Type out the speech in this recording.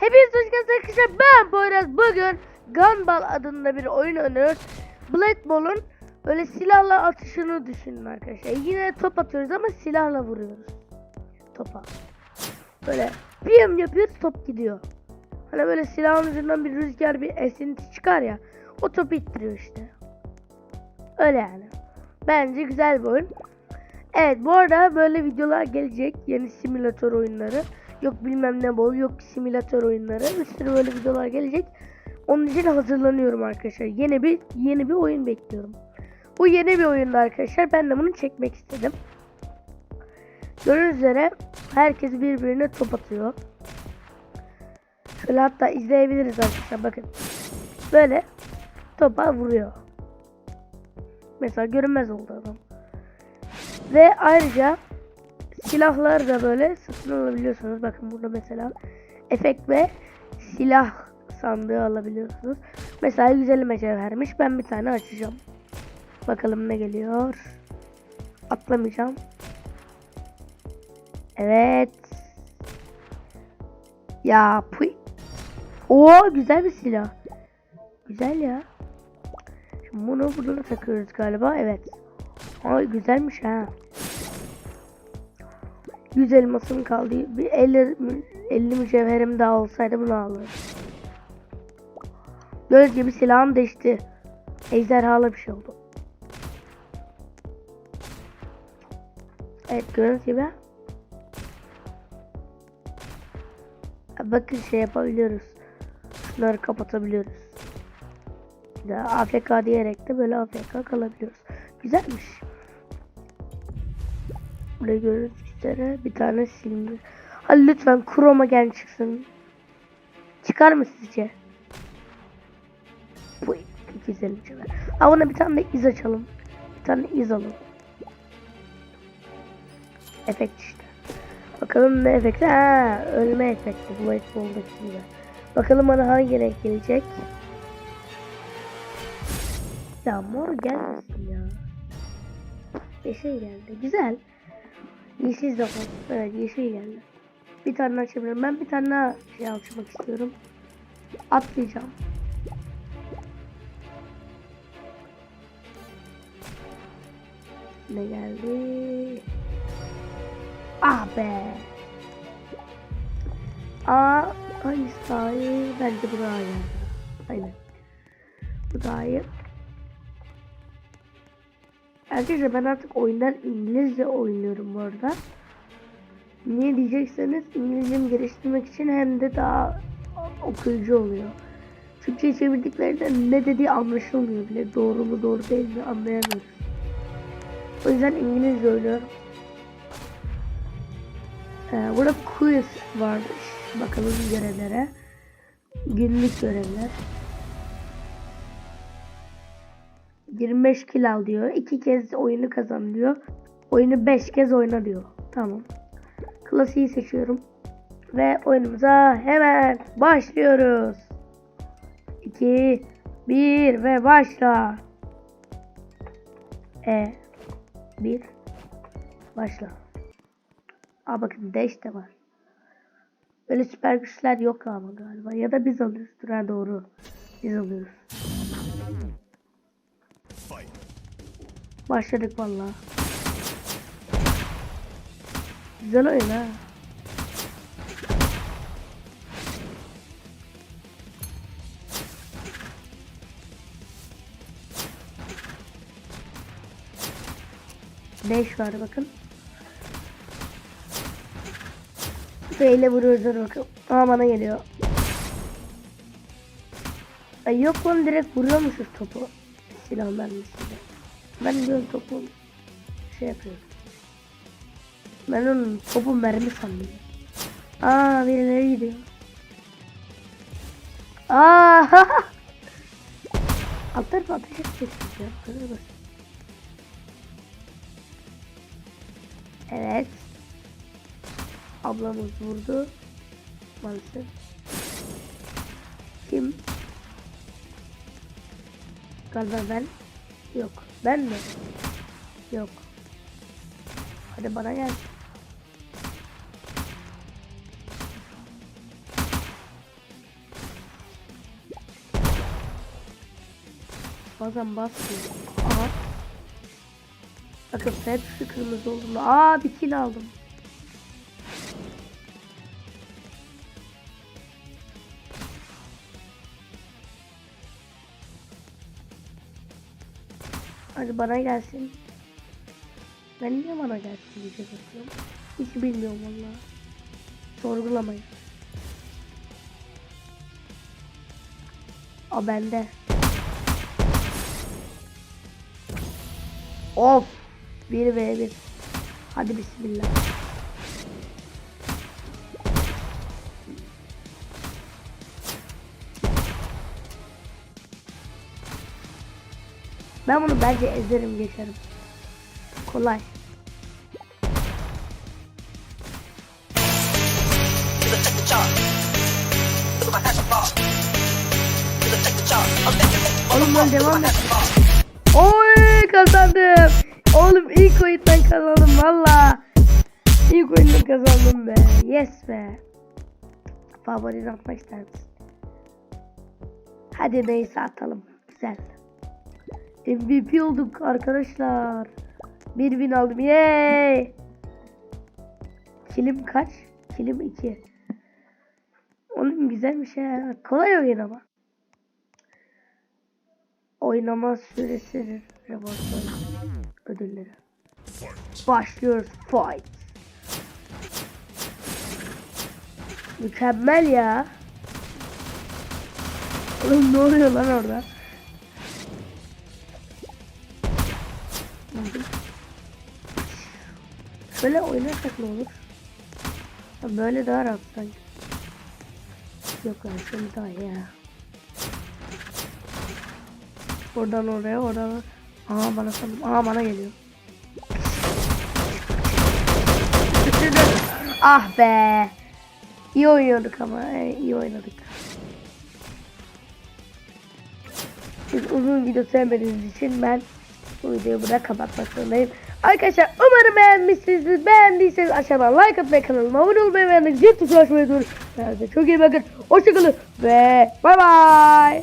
Hepiniz hoş geldiniz arkadaşlar. Ben Poyraz. Bugün Gunball adında bir oyun oynuyoruz. Blade Ball'un böyle silahla atışını düşünün arkadaşlar. Yine top atıyoruz ama silahla vuruyoruz. Topa. Böyle piyam yapıyoruz top gidiyor. Hani böyle silahın ucundan bir rüzgar bir esinti çıkar ya. O topu ittiriyor işte. Öyle yani. Bence güzel bir oyun. Evet bu arada böyle videolar gelecek. Yeni simülatör oyunları. Yok bilmem ne bol yok simülatör oyunları. Bir sürü böyle videolar gelecek. Onun için hazırlanıyorum arkadaşlar. Yeni bir yeni bir oyun bekliyorum. Bu yeni bir oyunda arkadaşlar. Ben de bunu çekmek istedim. Gördüğünüz üzere herkes birbirine top atıyor. Şöyle hatta izleyebiliriz arkadaşlar bakın. Böyle topa vuruyor. Mesela görünmez oldu adam. Ve ayrıca silahlar da böyle satın alabiliyorsunuz. Bakın burada mesela efekt ve silah sandığı alabiliyorsunuz. Mesela 150 mücevhermiş. Ben bir tane açacağım. Bakalım ne geliyor. Atlamayacağım. Evet. Ya puy. Oo güzel bir silah. Güzel ya. Şimdi bunu burada takıyoruz galiba. Evet. Ay güzelmiş ha. 100 elmasım kaldı. Bir 50, 50 mücevherim daha olsaydı bunu alırım. Göz gibi silahım değişti. Ejderhalı bir şey oldu. Evet gördüğünüz gibi. Bakın şey yapabiliyoruz. Şunları kapatabiliyoruz. Ya AFK diyerek de böyle AFK kalabiliyoruz. Güzelmiş. Burada gördüğünüz üzere bir tane silindi. Hadi lütfen Chroma gen çıksın. Çıkar mı sizce? Bu güzel şeyler. Aa buna bir tane de iz açalım. Bir tane iz alalım. Efekt işte. Bakalım ne efekti? Ha, ölme efekti. Bu gibi. Bakalım bana hangi renk gelecek. Ya mor gelmesin ya. Yeşil geldi. Güzel. Yeşil zaman. Evet yeşil geldi. Bir tane açabilirim. Ben bir tane daha şey açmak istiyorum. Atlayacağım. Ne geldi? Ah be. Aa, hangisi daha iyi? Bence bu daha iyi. Aynen. Bu daha iyi. Arkadaşlar ben artık oyundan İngilizce oynuyorum bu arada. Niye diyecekseniz İngilizcemi geliştirmek için hem de daha okuyucu oluyor. Türkçe çevirdiklerinde ne dediği anlaşılmıyor bile. Doğru mu doğru değil mi anlayamıyoruz. O yüzden İngilizce oynuyorum. Ee, burada quiz varmış. Bakalım görevlere. Günlük görevler. 25 kill al diyor. 2 kez oyunu kazan diyor. Oyunu 5 kez oyna diyor. Tamam. Klasiği seçiyorum. Ve oyunumuza hemen başlıyoruz. 2 1 ve başla. E 1 başla. Aa bakın dash de var. Böyle süper güçler yok ama galiba. Ya da biz alıyoruz. Ha doğru. Biz alıyoruz. Başladık vallahi. Güzel oyun ha. Beş var bakın. Beyle vuruyoruz bakalım. Aa bana geliyor. Ay yok lan direkt vuruyormuşuz topu. Silah mermisiyle. Ben diyorum topu şey yapıyorum. Ben onun topu mermi sandım. Aa birileri gidiyor. Aa Alt tarafa ateş edeceksiniz ya. Kadar. Evet. Ablamız vurdu. Maalesef. Kim? Galiba ben. Yok. Ben mi? Yok. Hadi bana gel. Bazen basmıyor. Aha. Bakın hepsi kırmızı olduğunda. Aa bir kill aldım. Hadi bana gelsin. Ben niye bana gelsin diye bakıyorum. Hiç bilmiyorum valla. Sorgulamayın. O bende. Of. 1 v 1. Hadi bismillah. Ben bunu bence ezerim geçerim. Kolay. Oğlum ben devam et. Oy kazandım. Oğlum ilk oyundan kazandım valla. İlk oyundan kazandım be. Yes be. Favorini atmak ister misin? Hadi neyse atalım. Güzel. MVP olduk arkadaşlar. Bir bin aldım. Yay. Kilim kaç? Kilim 2. Oğlum güzelmiş ya. Kolay oyun ama. Oynama süresi revansları ödülleri. Başlıyoruz fight. Mükemmel ya. Oğlum ne oluyor lan orada? Şöyle oynarsak ne olur? Ya Böyle daha rahat sanki. Yok lan şöyle daha ya. Oradan oraya oradan Aha bana sandım. Aha bana geliyor. Ah be. İyi oynuyorduk ama e, iyi oynadık. Siz uzun video sevmediğiniz için ben bu videoyu burada kapatmak zorundayım. Arkadaşlar umarım beğenmişsinizdir. Beğendiyseniz aşağıdan like atmayı kanalıma abone olmayı ve yanındaki zil tuşuna açmayı unutmayın. Çok iyi bakın. Hoşçakalın ve bay bay.